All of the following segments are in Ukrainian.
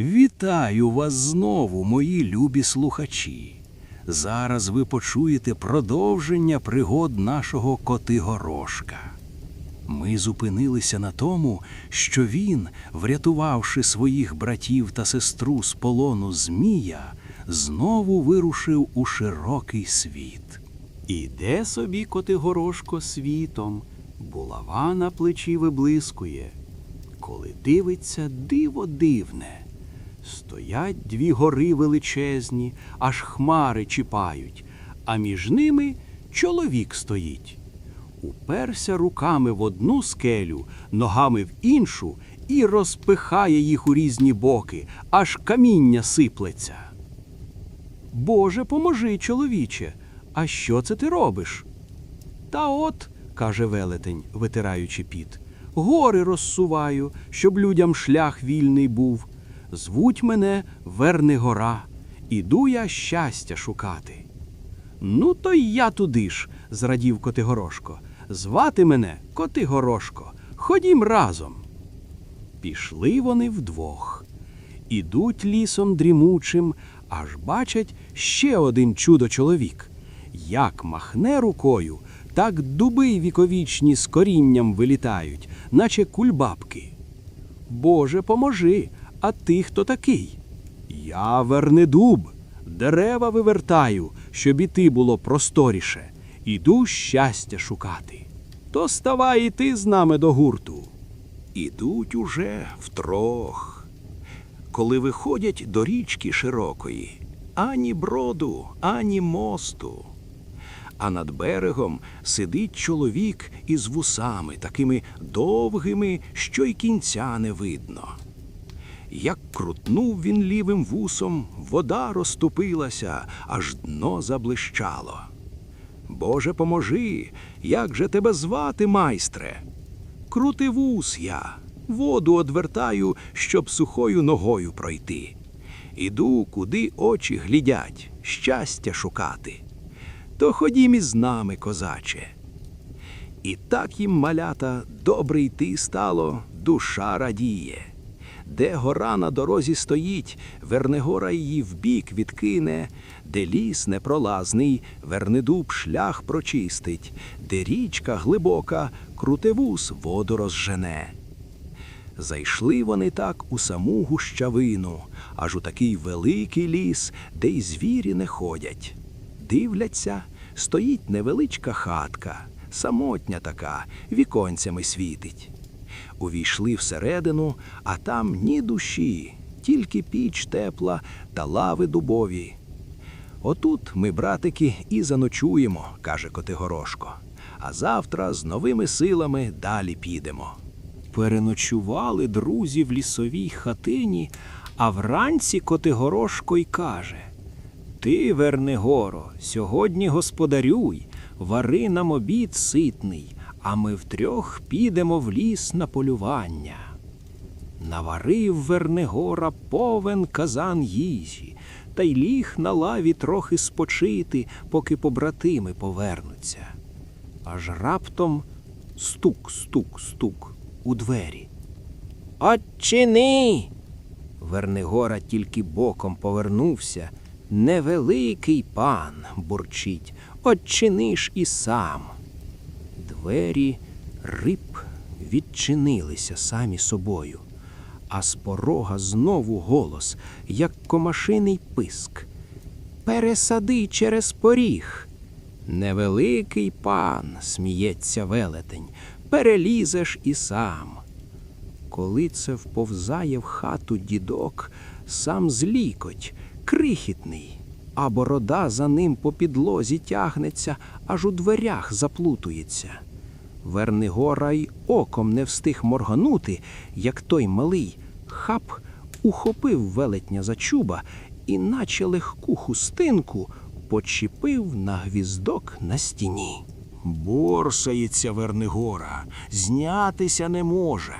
Вітаю вас знову, мої любі слухачі. Зараз ви почуєте продовження пригод нашого Котигорошка. Ми зупинилися на тому, що він, врятувавши своїх братів та сестру з полону Змія, знову вирушив у широкий світ. Іде собі Котигорошко світом, булава на плечі виблискує. Коли дивиться диво дивне. Стоять дві гори величезні, аж хмари чіпають, а між ними чоловік стоїть. Уперся руками в одну скелю, ногами в іншу і розпихає їх у різні боки, аж каміння сиплеться. Боже, поможи, чоловіче, а що це ти робиш? Та от, каже велетень, витираючи піт, гори розсуваю, щоб людям шлях вільний був. Звуть мене Вернигора, іду я щастя шукати. Ну, то й я туди ж, зрадів Котигорошко. Звати мене Котигорошко. Ходім разом. Пішли вони вдвох. Ідуть лісом дрімучим, аж бачать ще один чудо-чоловік. Як махне рукою, так дуби віковічні з корінням вилітають, наче кульбабки. Боже, поможи, а ти хто такий? Я вернедуб, дерева вивертаю, щоб іти було просторіше. Іду щастя шукати. То ставай і ти з нами до гурту. Ідуть уже втрох. Коли виходять до річки широкої, ані броду, ані мосту. А над берегом сидить чоловік із вусами, такими довгими, що й кінця не видно. Як крутнув він лівим вусом, вода розступилася, аж дно заблищало. Боже, поможи, як же тебе звати, майстре? Крути вус я, воду одвертаю, щоб сухою ногою пройти. Іду, куди очі глядять, щастя шукати. То ходім із нами, козаче. І так їм малята добре йти стало, душа радіє. Де гора на дорозі стоїть, Вернегора її вбік відкине, де ліс непролазний, Вернедуб шлях прочистить, де річка глибока, крутевус воду розжене. Зайшли вони так у саму гущавину, аж у такий великий ліс, де й звірі не ходять. Дивляться, стоїть невеличка хатка, самотня така, віконцями світить. Увійшли всередину, а там ні душі, тільки піч тепла та лави дубові. Отут ми, братики, і заночуємо, каже Котигорошко, а завтра з новими силами далі підемо. Переночували друзі в лісовій хатині, а вранці Котигорошко й каже: Ти, Вернигоро, сьогодні господарюй, вари нам обід ситний, а ми втрьох підемо в ліс на полювання. Наварив Вернигора повен казан їжі, та й ліг на лаві трохи спочити, поки побратими повернуться. Аж раптом стук, стук, стук у двері. Отчини. Вернигора тільки боком повернувся. Невеликий пан бурчить. Отчиниш і сам. Двері риб відчинилися самі собою, а з порога знову голос, як комашиний писк. Пересади через поріг. Невеликий пан, сміється велетень, перелізеш і сам. Коли це вповзає в хату дідок, сам злікоть, крихітний, а борода за ним по підлозі тягнеться, аж у дверях заплутується. Вернигора й оком не встиг морганути, як той малий хап ухопив велетня за чуба і, наче легку хустинку, почепив на гвіздок на стіні. Борсається Вернигора, знятися не може.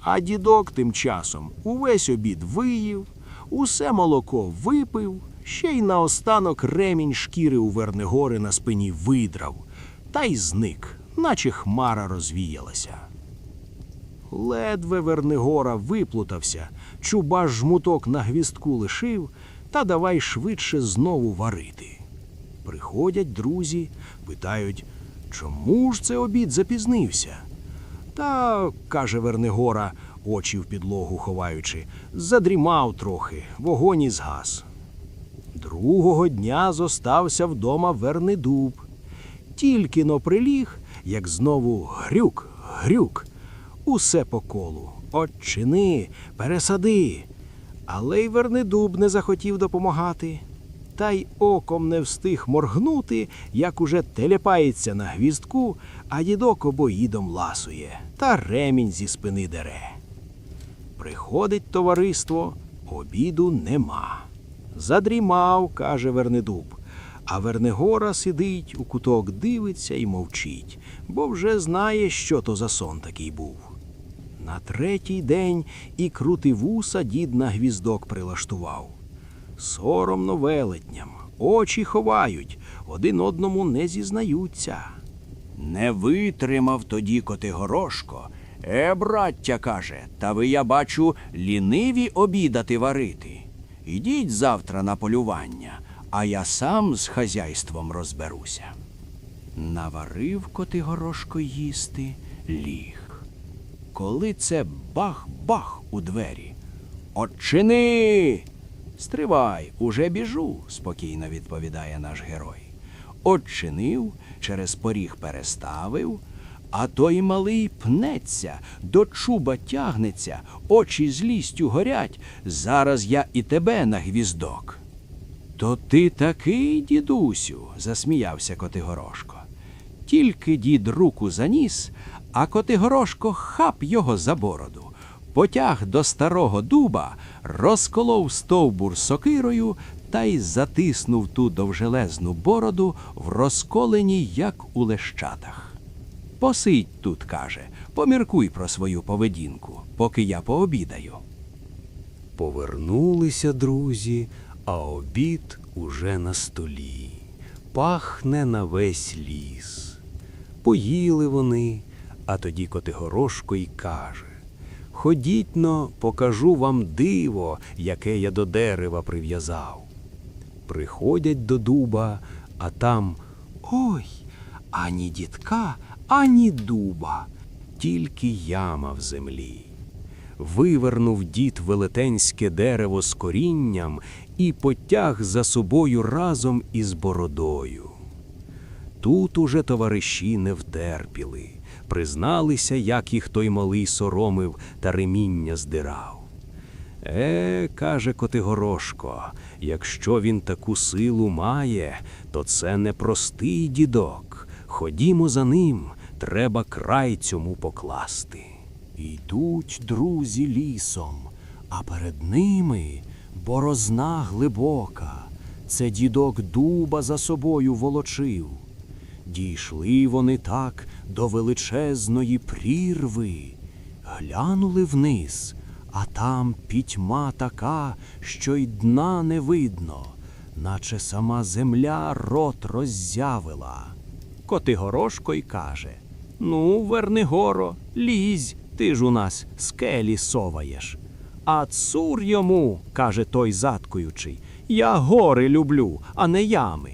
А дідок тим часом увесь обід виїв, усе молоко випив, ще й наостанок ремінь шкіри у Вернигори на спині видрав, та й зник, наче хмара розвіялася. Ледве Вернигора виплутався, Чубаш жмуток на гвіздку лишив, та давай швидше знову варити. Приходять друзі, питають, чому ж це обід запізнився? Та, каже Вернигора, очі в підлогу ховаючи, задрімав трохи, вогонь і згас. Другого дня зостався вдома Вернидуб. Тільки но приліг, як знову грюк, грюк. Усе по колу. Отчини, пересади. Але й Вернидуб не захотів допомагати. Та й оком не встиг моргнути, як уже телепається на гвіздку, а дідок обоїдом ласує та ремінь зі спини дере. Приходить товариство, обіду нема. Задрімав, каже Вернедуб, а Вернегора сидить у куток, дивиться і мовчить, бо вже знає, що то за сон такий був. На третій день і крути вуса дід на гвіздок прилаштував. Соромно велетням, очі ховають, один одному не зізнаються. Не витримав тоді Котигорошко. Е, браття, каже, та ви, я бачу, ліниві обідати варити. Ідіть завтра на полювання, а я сам з хазяйством розберуся. Наварив Котигорошко їсти, ліг. Коли це бах-бах у двері. Отчини. Стривай, уже біжу, спокійно відповідає наш герой. Отчинив, через поріг переставив, а той малий пнеться, до чуба тягнеться, очі злістю горять. Зараз я і тебе на гвіздок. То ти такий, дідусю, засміявся Котигорошко. Тільки дід руку заніс, а Котигорошко хап його за бороду, потяг до старого дуба, розколов стовбур сокирою та й затиснув ту довжелезну бороду в розколені, як у лещатах. Посидь тут, каже, поміркуй про свою поведінку, поки я пообідаю. Повернулися друзі, а обід уже на столі. Пахне на весь ліс. Поїли вони, а тоді Котигорошко й каже Ходіть но, покажу вам диво, яке я до дерева прив'язав. Приходять до дуба, а там ой, ані дітка, ані дуба, тільки яма в землі. Вивернув дід велетенське дерево з корінням і потяг за собою разом із бородою. Тут уже товариші не втерпіли, призналися, як їх той малий соромив та реміння здирав. Е, каже Котигорошко, якщо він таку силу має, то це не простий дідок. Ходімо за ним, треба край цьому покласти. Йдуть друзі лісом, а перед ними борозна глибока. Це дідок дуба за собою волочив. Дійшли вони так до величезної прірви, глянули вниз, а там пітьма така, що й дна не видно, наче сама земля рот роззявила. Котигорошко й каже Ну, Вернигоро, лізь, ти ж у нас скелі соваєш. А цур йому, каже той заткуючий, я гори люблю, а не ями.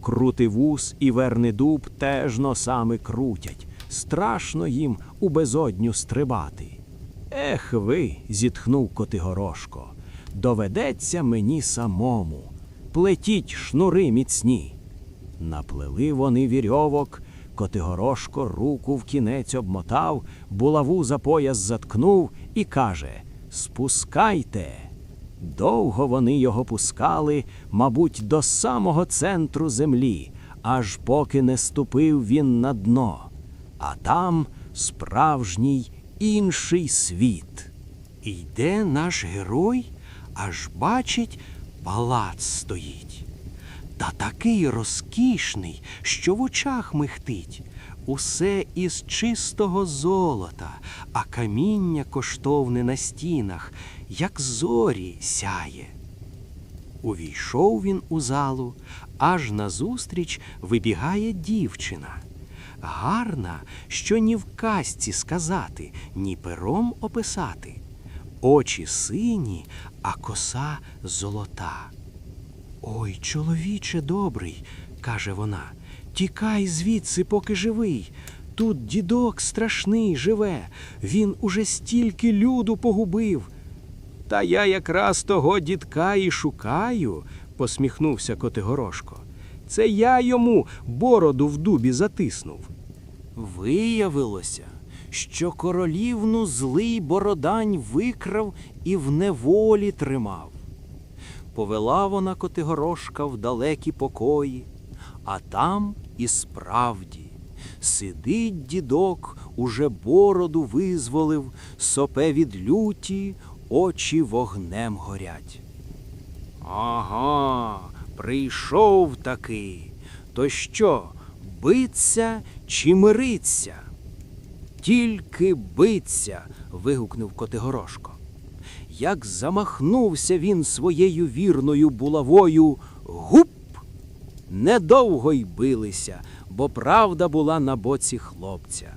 Крутивус і Вернидуб теж носами крутять. Страшно їм у безодню стрибати. Ех ви, зітхнув Котигорошко, доведеться мені самому. Плетіть шнури міцні. Наплели вони вірьовок, Котигорошко руку в кінець обмотав, булаву за пояс заткнув і каже Спускайте. Довго вони його пускали, мабуть, до самого центру землі, аж поки не ступив він на дно. А там справжній інший світ. Йде наш герой, аж бачить, палац стоїть. Та такий розкішний, що в очах михтить. Усе із чистого золота, а каміння коштовне на стінах, як зорі сяє. Увійшов він у залу, аж назустріч вибігає дівчина. Гарна, що ні в казці сказати, ні пером описати. очі сині, а коса золота. Ой, чоловіче добрий, каже вона, тікай звідси, поки живий. Тут дідок страшний живе, він уже стільки люду погубив. Та я якраз того дідка і шукаю, посміхнувся Котигорошко. Це я йому бороду в дубі затиснув. Виявилося, що королівну злий бородань викрав і в неволі тримав. Повела вона Котигорошка в далекі покої, а там і справді сидить дідок, уже бороду визволив, сопе від люті, очі вогнем горять. Ага, прийшов таки. То що, биться чи мириться? Тільки биться. вигукнув Котигорошко. Як замахнувся він своєю вірною булавою, гуп! Недовго й билися, бо правда була на боці хлопця.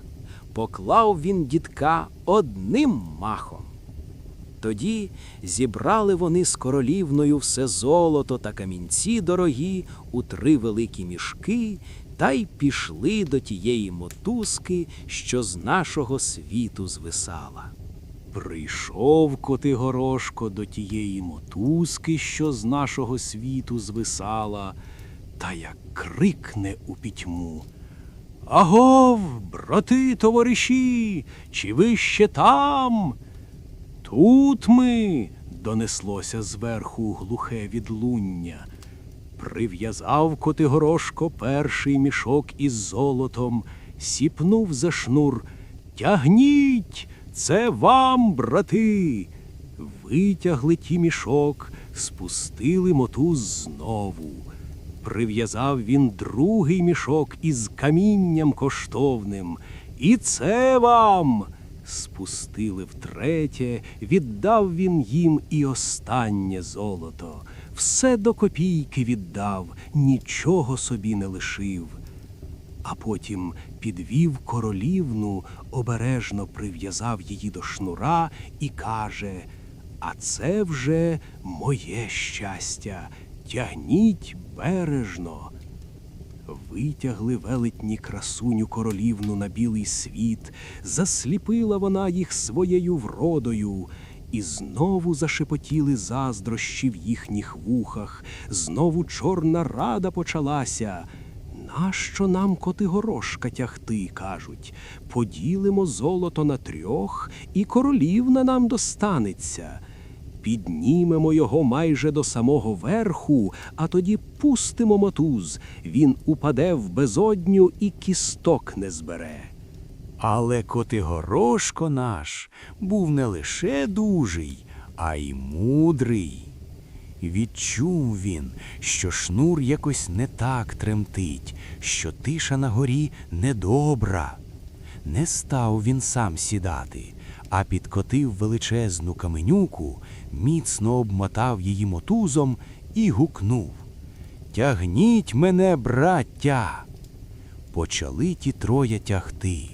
Поклав він дідка одним махом. Тоді зібрали вони з королівною все золото та камінці дорогі у три великі мішки та й пішли до тієї мотузки, що з нашого світу звисала. Прийшов Котигорошко до тієї мотузки, що з нашого світу звисала, та як крикне у пітьму. Агов, брати товариші, чи ви ще там? Тут ми, донеслося зверху глухе відлуння. Прив'язав Котигорошко перший мішок із золотом, сіпнув за шнур. Тягніть, це вам, брати. Витягли ті мішок, спустили мотуз знову. Прив'язав він другий мішок із камінням коштовним. І це вам. Спустили втретє, віддав він їм і останнє золото. Все до копійки віддав, нічого собі не лишив. А потім підвів королівну, обережно прив'язав її до шнура і каже: А це вже моє щастя, тягніть бережно. Витягли велетні красуню королівну на білий світ, засліпила вона їх своєю вродою, і знову зашепотіли заздрощі в їхніх вухах, знову чорна рада почалася. Нащо нам Котигорошка тягти, кажуть, поділимо золото на трьох, і королівна нам достанеться. Піднімемо його майже до самого верху, а тоді пустимо мотуз. Він упаде в безодню і кісток не збере. Але Котигорошко наш був не лише дужий, а й мудрий. Відчув він, що шнур якось не так тремтить, що тиша на горі недобра. Не став він сам сідати, а підкотив величезну каменюку, міцно обмотав її мотузом і гукнув Тягніть мене, браття. Почали ті троє тягти.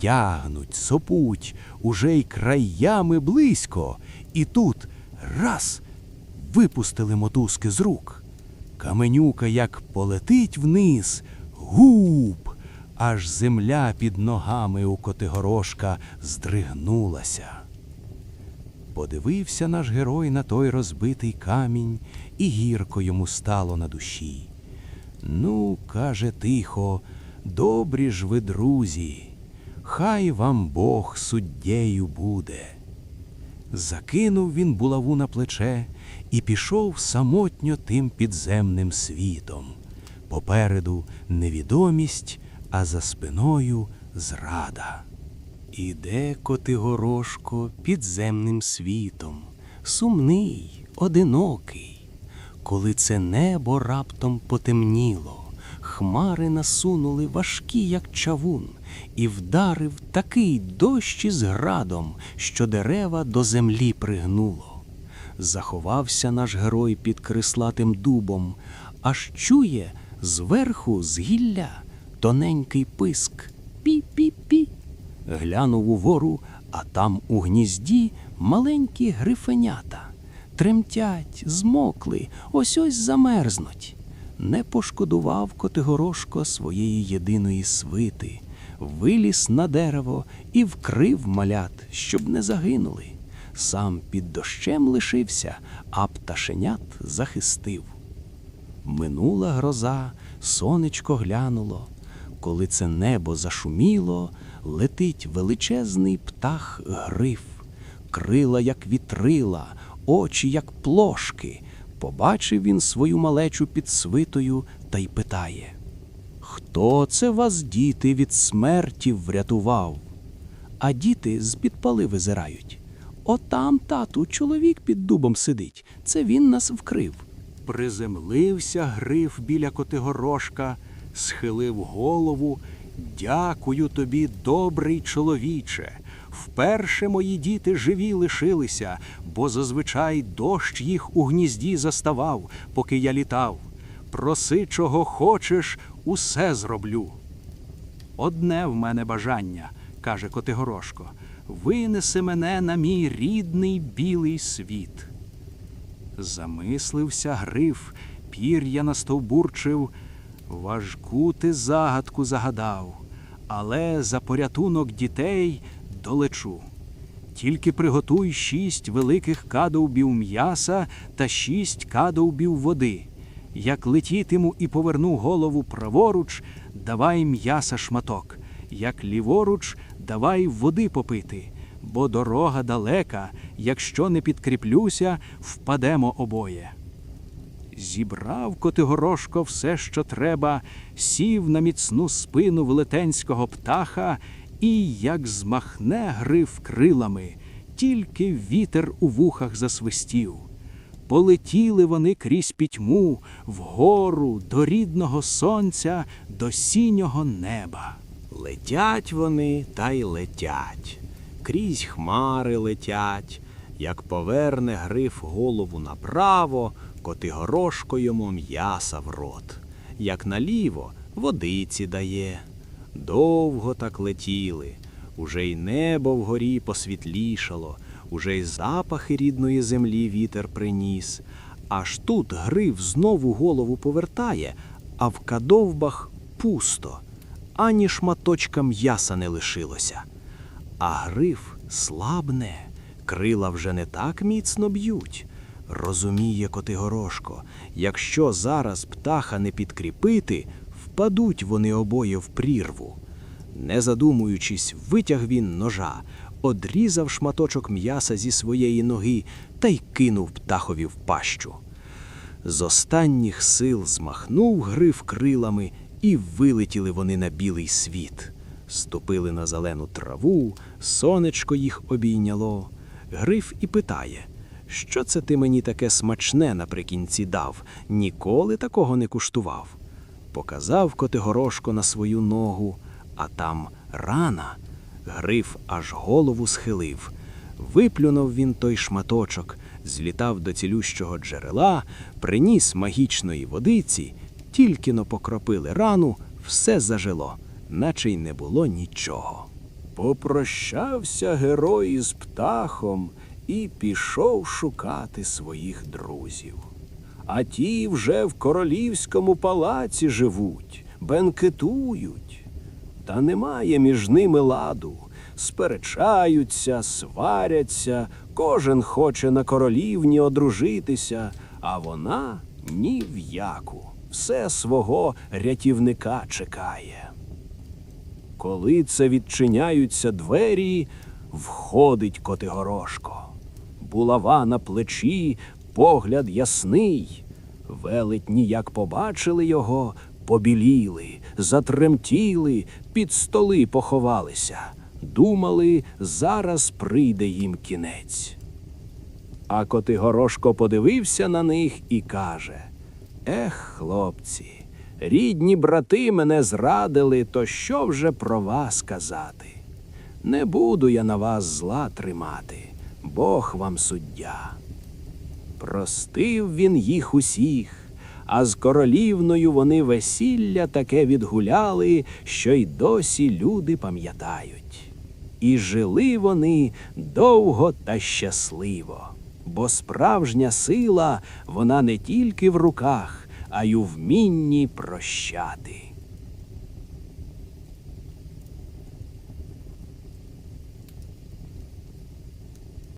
Тягнуть, сопуть, уже й краями близько, і тут раз випустили мотузки з рук. Каменюка як полетить вниз, губ, аж земля під ногами у Котигорошка здригнулася. Подивився наш герой на той розбитий камінь, і гірко йому стало на душі. Ну, каже тихо, добрі ж ви, друзі, хай вам Бог суддєю буде. Закинув він булаву на плече і пішов самотньо тим підземним світом. Попереду невідомість, а за спиною зрада. Іде Котигорошко підземним світом, сумний, одинокий. Коли це небо раптом потемніло, хмари насунули важкі, як чавун, і вдарив такий дощ із градом, що дерева до землі пригнуло. Заховався наш герой під крислатим дубом, аж чує зверху з гілля тоненький писк. Пі-пі-пі. Глянув угору, а там у гнізді маленькі грифенята. Тремтять, змокли, ось ось замерзнуть. Не пошкодував Котигорошко своєї єдиної свити, виліз на дерево і вкрив малят, щоб не загинули. Сам під дощем лишився, а пташенят захистив. Минула гроза, сонечко глянуло. Коли це небо зашуміло, летить величезний птах гриф, крила, як вітрила, очі, як плошки. Побачив він свою малечу під свитою та й питає: Хто це вас, діти, від смерті врятував? А діти з-під пали визирають. Отам, тату, чоловік під дубом сидить. Це він нас вкрив. Приземлився гриф біля Котигорошка, схилив голову. Дякую тобі, добрий чоловіче. Вперше мої діти живі лишилися, бо зазвичай дощ їх у гнізді заставав, поки я літав. Проси, чого хочеш, усе зроблю. Одне в мене бажання, каже Котигорошко, винеси мене на мій рідний білий світ. Замислився гриф, пір'я настовбурчив, важку ти загадку загадав, але за порятунок дітей долечу. Тільки приготуй шість великих кадовбів м'яса та шість кадовбів води. Як летітиму і поверну голову праворуч, давай м'яса шматок, як ліворуч, давай води попити, бо дорога далека, якщо не підкріплюся, впадемо обоє. Зібрав Котигорошко все, що треба, сів на міцну спину велетенського птаха і, як змахне гриф крилами, тільки вітер у вухах засвистів. Полетіли вони крізь пітьму вгору до рідного сонця, до сінього неба. Летять вони та й летять, крізь хмари летять. Як поверне гриф голову направо, Котигорошко йому м'яса в рот, як наліво водиці дає. Довго так летіли, уже й небо вгорі посвітлішало, уже й запахи рідної землі вітер приніс. Аж тут гриф знову голову повертає, а в кадовбах пусто ані шматочка м'яса не лишилося. А гриф слабне, крила вже не так міцно б'ють. Розуміє Котигорошко, якщо зараз птаха не підкріпити, впадуть вони обоє в прірву. Не задумуючись, витяг він ножа, одрізав шматочок м'яса зі своєї ноги та й кинув птахові в пащу. З останніх сил змахнув гриф крилами, і вилетіли вони на білий світ. Ступили на зелену траву, сонечко їх обійняло. Гриф і питає, що це ти мені таке смачне наприкінці дав, ніколи такого не куштував. Показав Котигорошко на свою ногу, а там рана. Гриф аж голову схилив. Виплюнув він той шматочок, злітав до цілющого джерела, приніс магічної водиці, тільки но покропили рану, все зажило, наче й не було нічого. Попрощався герой із птахом і пішов шукати своїх друзів. А ті вже в королівському палаці живуть, бенкетують. Та немає між ними ладу. Сперечаються, сваряться, кожен хоче на королівні одружитися, а вона ні в яку, все свого рятівника чекає. Коли це відчиняються двері, входить Котигорошко. Булава на плечі, погляд ясний. Велетні, як побачили його, побіліли, затремтіли, під столи поховалися. Думали, зараз прийде їм кінець. А Котигорошко подивився на них і каже: Ех, хлопці, рідні брати мене зрадили, то що вже про вас казати? Не буду я на вас зла тримати, Бог вам суддя. Простив він їх усіх, а з королівною вони весілля таке відгуляли, що й досі люди пам'ятають. І жили вони довго та щасливо. Бо справжня сила вона не тільки в руках, а й у вмінні прощати.